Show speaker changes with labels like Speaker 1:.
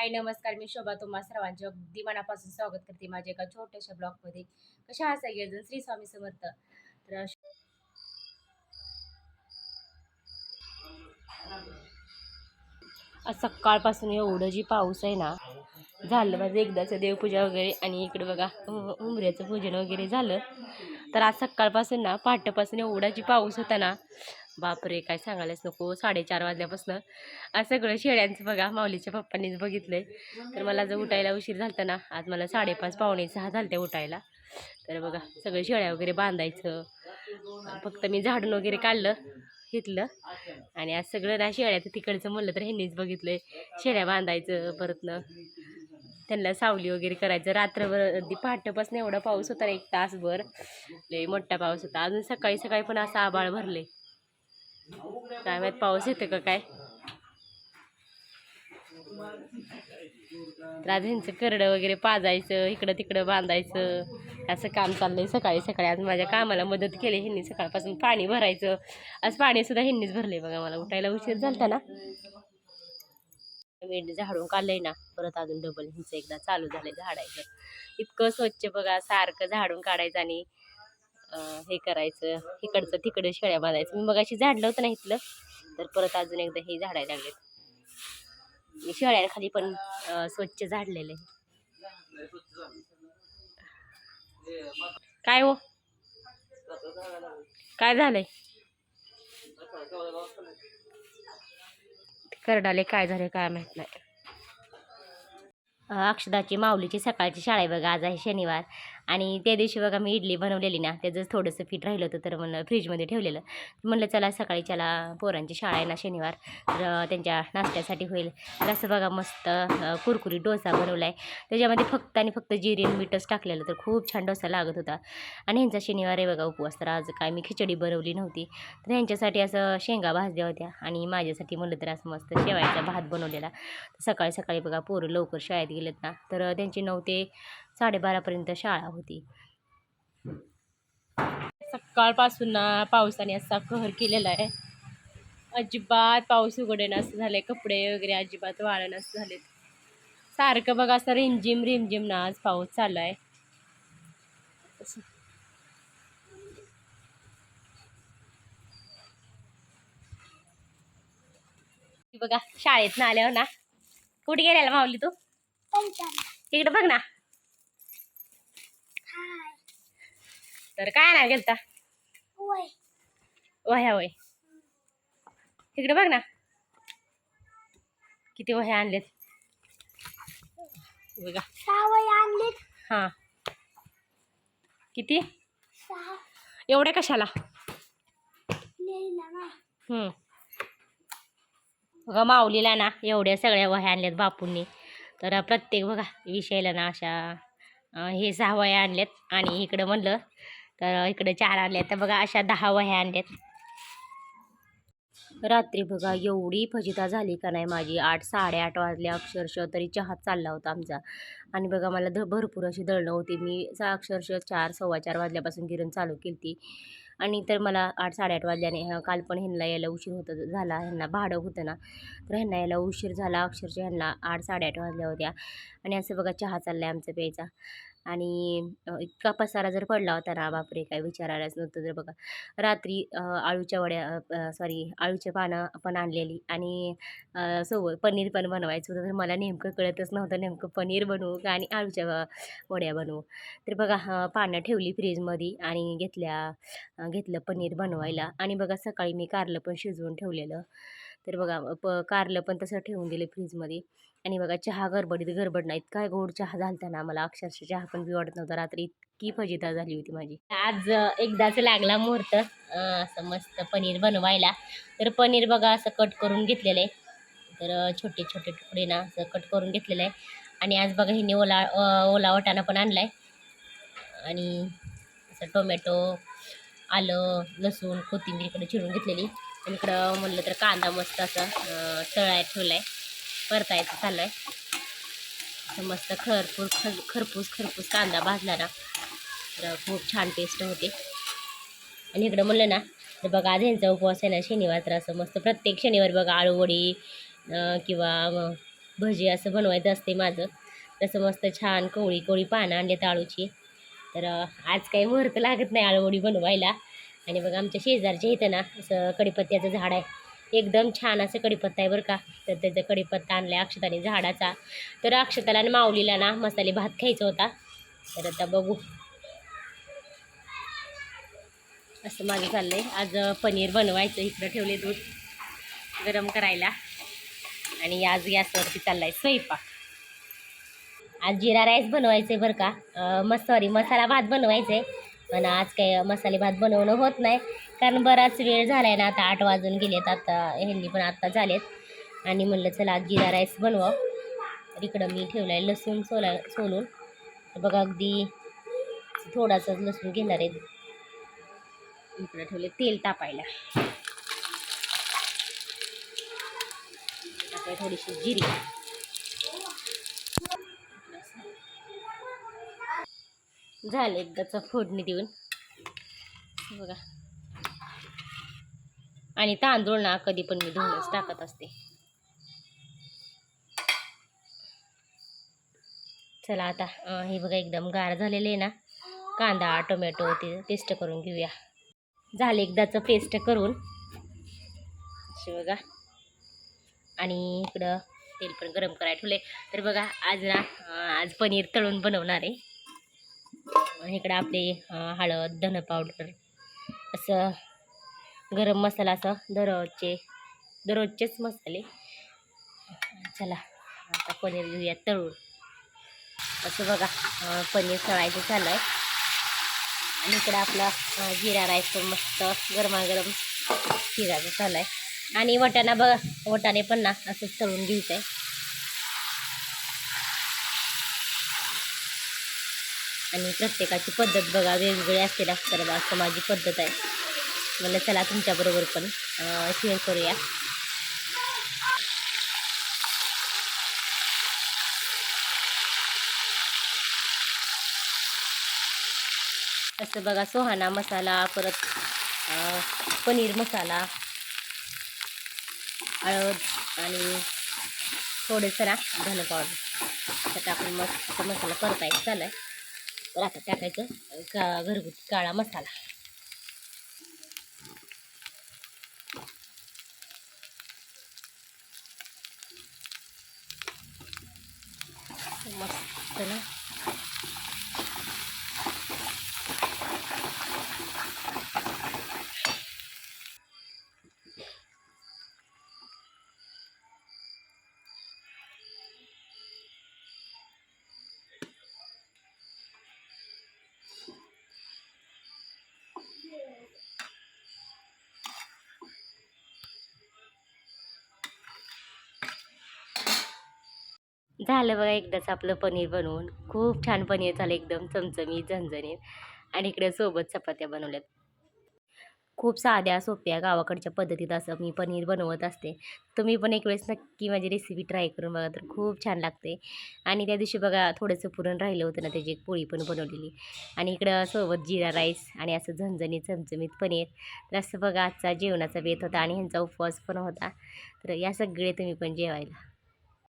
Speaker 1: हाय नमस्कार. मी शोभा. तुम्हा सर्वांचे अगदी मनापासून स्वागत करते माझ्या एका छोट्याशा ब्लॉगमध्ये. कशा आहात सगळेजण? श्री स्वामी समर्थ. तर आज सकाळपासून एवढं जी पाऊस आहे ना झालं माझं एकदाचं देवपूजा वगैरे आणि इकडे बघा उमऱ्याचं उंबऱ्याचं पूजन वगैरे झालं. तर आज सकाळपासून ना पहाटेपासून एवढा जी पाऊस होता ना बापरे! काय सांगायलाच नको. साडेचार वाजल्यापासून आज सगळं शेळ्यांचं बघा. माऊलीच्या पप्पांनीच बघितलंय. तर मला जर उठायला उशीर झालता ना आज मला साडेपाच पावणे सहा झालते उठायला. तर बघा सगळं शेळ्या वगैरे बांधायचं. फक्त मी झाडून वगैरे काढलं घेतलं. आणि आज सगळं ना शेळ्याचं तिकडचं म्हणलं तर ह्यांनीच बघितलंय. शेळ्या बांधायचं परतनं. त्यांना सावली वगैरे करायचं. रात्रभर अगदी पहाटेपासून एवढा पाऊस होता ना एक तासभर. लय मोठा पाऊस होता. अजून सकाळी सकाळी पण असं आबाळ भरले. काय माहीत पाऊस येते का काय? तर आज करडं वगैरे पाजायचं इकडं तिकडं बांधायचं असं काम चाललंय सकाळी सकाळी. आज माझ्या कामाला मदत केली ह्यांनी सकाळपासून पाणी भरायचं. आज पाणी सुद्धा ह्यांनीच भरले बघा मला उठायला उशीर झालता ना. मी झाडून काढलंय ना परत अजून डबल ह्यांचं एकदा चालू झालंय झाडायचं. इतकं स्वच्छ बघा सारखं झाडून काढायचं आणि हे करायचं इकडचं तिकडं शेळ्या बांधायचं. मी मगाशी झाडलं होतं ना इथलं तर परत अजून एकदा हे झाडायला लागले मी शेळ्यांखाली पण स्वच्छ स्वच्छ झाडलेले काय हो? काय झालंय? करडाले काय झाले काय माहीत नाही. अक्षदाची माऊलीची सकाळची शाळा आहे बघा आज आहे शनिवार. आणि त्या दिवशी बघा मी इडली बनवलेली ना त्याचं थोडंसं पीठ राहिलं होतं तर म्हणलं फ्रीजमध्ये ठेवलेलं. म्हणलं चला सकाळी चला पोरांची शाळा आहे ना शनिवार तर त्यांच्या नाश्त्यासाठी होईल. तर असं बघा मस्त कुरकुरी डोसा बनवला आहे त्याच्यामध्ये फक्त आणि फक्त जिरे आणि मीठच टाकलेलं तर खूप छान डोसा लागत होता. आणि ह्यांचा शनिवार आहे बघा उपवास. तर आज काय मी खिचडी बनवली नव्हती. तर ह्यांच्यासाठी असं शेंगा भाजल्या होत्या आणि माझ्यासाठी म्हणलं तर असं मस्त शेवायचा भात बनवलेला. सकाळी सकाळी बघा पोरं लवकर शाळेत गेलेत ना तर त्यांची नऊ ते साडेबारापर्यंत शाळा होती. सकाळपासून ना पावसाने असा कहर केलेला आहे. अजिबात पाऊस उघडेन असं झालंय कपडे वगैरे अजिबात वाळण असं झालेत. सारखं बघा असं रिमझिम रिमझिम ना आज पाऊस चालू आहे. बघा शाळेत ना आल्यावर ना. कुठे गेलेला माऊली तू? तिकडे बघ ना. तर काय नाही गेलता? वह्या वय. तिकडे बघ ना. किती वह्या आणलेत. बघा.
Speaker 2: आणलीत.
Speaker 1: हां. किती? एवढ्या कशाला? हम्म. बघा माऊलीला ना एवढ्या सगळ्या वह्या आणल्यात बापूंनी. तर प्रत्येक बघा विषयाला ना अशा हे सहा वह्या आणल्यात. आणि इकडं म्हणलं तर इकडे चार आणल्यात तर बघा अशा दहा वह्या आणल्यात. रात्री बघा एवढी फजिता झाली का नाही माझी? आठ साडेआठ वाजल्या अक्षरशः तरी चहा चालला होता आमचा. आणि बघा मला ध भरपूर अशी दळणं होती. मी सा- अक्षरशः चार सव्वा चार वाजल्यापासून गिरण चालू केली ती आणि तर मला आठ साडेआठ वाजल्याने काल पण ह्यांना यायला उशीर होतं झाला. ह्यांना भाडं होतं ना. तर ह्यांना यायला उशीर झाला. अक्षरशः ह्यांना आठ साडेआठ वाजल्या होत्या. आणि असं बघा चहा चालला आहे आमचा प्यायचा. आणि इतका पसारा जर पडला होता ना बापरे काय विचारायलाच नव्हतं जर बघा. रात्री आळूच्या वड्या सॉरी आळूच्या पानं पण आणलेली आणि सोबत पनीर पण बनवायचं होतं. तर मला नेमकं कळतच नव्हतं नेमकं पनीर बनवू का आणि आळूच्या वड्या बनवू. तर बघा पानं ठेवली फ्रीजमध्ये आणि घेतल्या घेतलं पनीर बनवायला. आणि बघा सकाळी मी कारलं पण शिजवून ठेवलेलं. तर बघा प कारलं पण तसं ठेवून दिलं फ्रीजमध्ये. आणि बघा चहा गडबडीत गडबड नाही. इतका गोड चहा झालता ना मला अक्षरशः चहा पण बी वाटत नव्हता. रात्री इतकी फजिता झाली होती माझी. आज एकदाच लागला मुहूर्त. असं मस्त पनीर बनवायला. तर पनीर बघा असं कट करून घेतलेलं आहे. तर छोटे छोटे तुकडे ना असं कट करून घेतलेलं आहे. आणि आज बघा हिने ओला ओला वटाणा पण आणला आहे आणि असं टोमॅटो आलं लसूण कोथिंबीर इकडे चिरून घेतलेली. आणि इकडं म्हणलं तर कांदा मस्त असं तळायला ठेवला आहे परतायचं चाललं आहे असं मस्त खरपूस खर खरपूस खरपूस कांदा भाजला ना तर खूप छान टेस्ट होते. आणि इकडं म्हणलं ना तर बघा आज यांचा उपवास आहे ना शनिवार. तर असं मस्त प्रत्येक शनिवार बघा आळूवडी किंवा भजी असं बनवायचं असते माझं. तसं मस्त छान कोवळी कोळी पानं आणले आळूची. तर आज काही मुहूर्त लागत नाही आळूवडी बनवायला. आणि बघा आमच्या शेजारच्या इथं ना असं कडीपत्त्याचं झाड आहे. एकदम छान असं कडीपत्ता आहे बरं का. तर त्याचा कडीपत्ता आणला आहे अक्षताने झाडाचा. तर अक्षताला आणि माऊलीला ना मसाले भात खायचा होता. तर आता बघू. असं माझं चाललं आहे आज पनीर बनवायचं. इकडं ठेवले दूध गरम करायला. आणि आज गॅसवरती चाललाय स्वयंपाक. आज जिरा राईस बनवायचं आहे बरं का. मग सॉरी मसाला भात बनवायचे पण आज काही मसाले भात बनवणं होत नाही. कारण बराच वेळ झालाय ना आता आठ वाजून गेलेत आता ह्यांनी पण आत्ता झालेत. आणि म्हणलं चला आज जिरा राईस बनवा तर इकडं मी ठेवलाय लसूण सोला सोलून. बघा अगदी थोडासाच लसूण घेणार आहे इकडं ठेवले तेल तापायला. थोडीशी जिरी. झालं एकदाचं फोडणी देऊन. बघा. आणि तांदूळ ना कधी पण मी धुवूनच टाकत असते. चला आता हे बघा एकदम गार झालेले आहे ना. कांदा टोमॅटो ते पेस्ट करून घेऊया. झालं एकदाचं पेस्ट करून. असे बघा. आणि इकडं तेल पण गरम करायला ठेवले तर बघा आज ना आज पनीर तळून बनवणार आहे. इकडं आपले हळद धन पावडर असं गरम मसाला असं दररोजचे दररोजचेच मसाले. चला आता पनीर घेऊया तळून. असं बघा पनीर तळायचं चालू आहे. आणि इकडं आपला जिरा राईस पण मस्त गरमागरम शिरायचं चालू आहे. आणि वटाणा बघा वटाणे पण ना असंच तळून घ्यायचं आहे आणि प्रत्येकाची पद्धत बघा वेगवेगळी असते डॉक्टर बा असं माझी पद्धत आहे. म्हणलं चला तुमच्याबरोबर पण शेअर करूया. असं बघा सोहाना मसाला परत पनीर मसाला हळद आणि थोडंसं ना धन पावडर त्यात आपण मस्त मसाला परतायचा चालू आहे तर आता टाकायचं. का घरगुती काळा मसाला. मस्त ना. झालं बघा एकदाच आपलं पनीर बनवून. खूप छान पनीर झालं एकदम चमचमीत झणझणीत. आणि इकडे सोबत चपात्या बनवल्यात. खूप साध्या सोप्या गावाकडच्या पद्धतीत असं मी पनीर बनवत असते. तुम्ही पण एक वेळेस नक्की माझी रेसिपी ट्राय करून बघा तर खूप छान लागते. आणि त्या दिवशी बघा थोडंसं पुरण राहिलं होतं ना त्याची एक पोळी पण बनवलेली. आणि इकडं सोबत जिरा राईस आणि असं झणझणीत चमचमीत पनीर. तर असं बघा आजचा जेवणाचा बेत होता आणि ह्यांचा उपवास पण होता. तर या सगळे तुम्ही पण जेवायला.